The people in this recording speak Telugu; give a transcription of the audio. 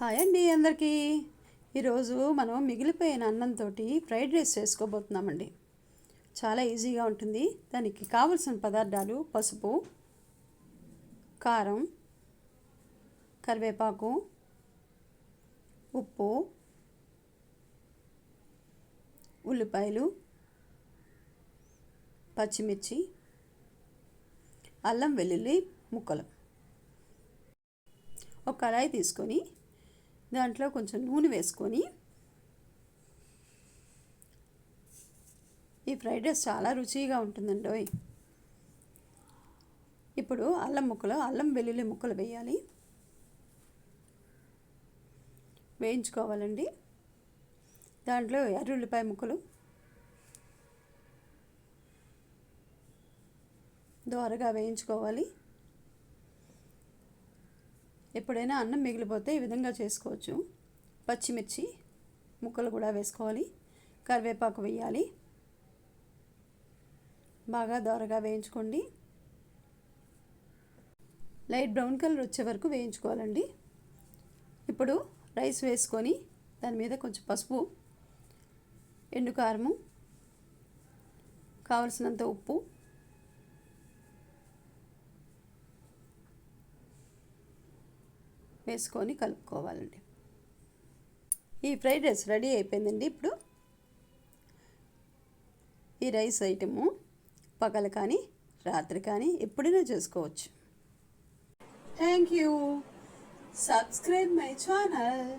హాయ్ అండి అందరికీ. ఈరోజు మనం మిగిలిపోయిన అన్నంతో ఫ్రైడ్ రైస్ చేసుకోబోతున్నామండి. చాలా ఈజీగా ఉంటుంది. దానికి కావలసిన పదార్థాలు పసుపు కారం కరివేపాకు ఉప్పు ఉల్లిపాయలు పచ్చిమిర్చి అల్లం వెల్లుల్లి ముక్కలు. ఒక కళాయి తీసుకొని దాంట్లో కొంచెం నూనె వేసుకొని ఈ ఫ్రైడ్ రైస్ చాలా రుచిగా ఉంటుందండి ఓయ్. ఇప్పుడు అల్లం ముక్కలు అల్లం వెల్లుల్లి ముక్కలు వేయాలి. వేయించుకోవాలండి. దాంట్లో ఎర్రుల్లిపాయ ముక్కలు దోరగా వేయించుకోవాలి. ఎప్పుడైనా అన్నం మిగిలిపోతే ఈ విధంగా చేసుకోవచ్చు. పచ్చిమిర్చి ముక్కలు కూడా వేసుకోవాలి. కరివేపాకు వేయాలి. బాగా దోరగా వేయించుకోండి. లైట్ బ్రౌన్ కలర్ వచ్చే వరకు వేయించుకోవాలండి. ఇప్పుడు రైస్ వేసుకొని దాని మీద కొంచెం పసుపు ఎండు కారము కావలసినంత ఉప్పు వేసుకొని కలుపుకోవాలండి. ఈ ఫ్రైడ్ రైస్ రెడీ అయిపోయిందండి ఇప్పుడు. ఈ రైస్ ఐటము పగలు కానీ రాత్రి కానీ ఎప్పుడైనా చేసుకోవచ్చు. Thank you subscribe my channel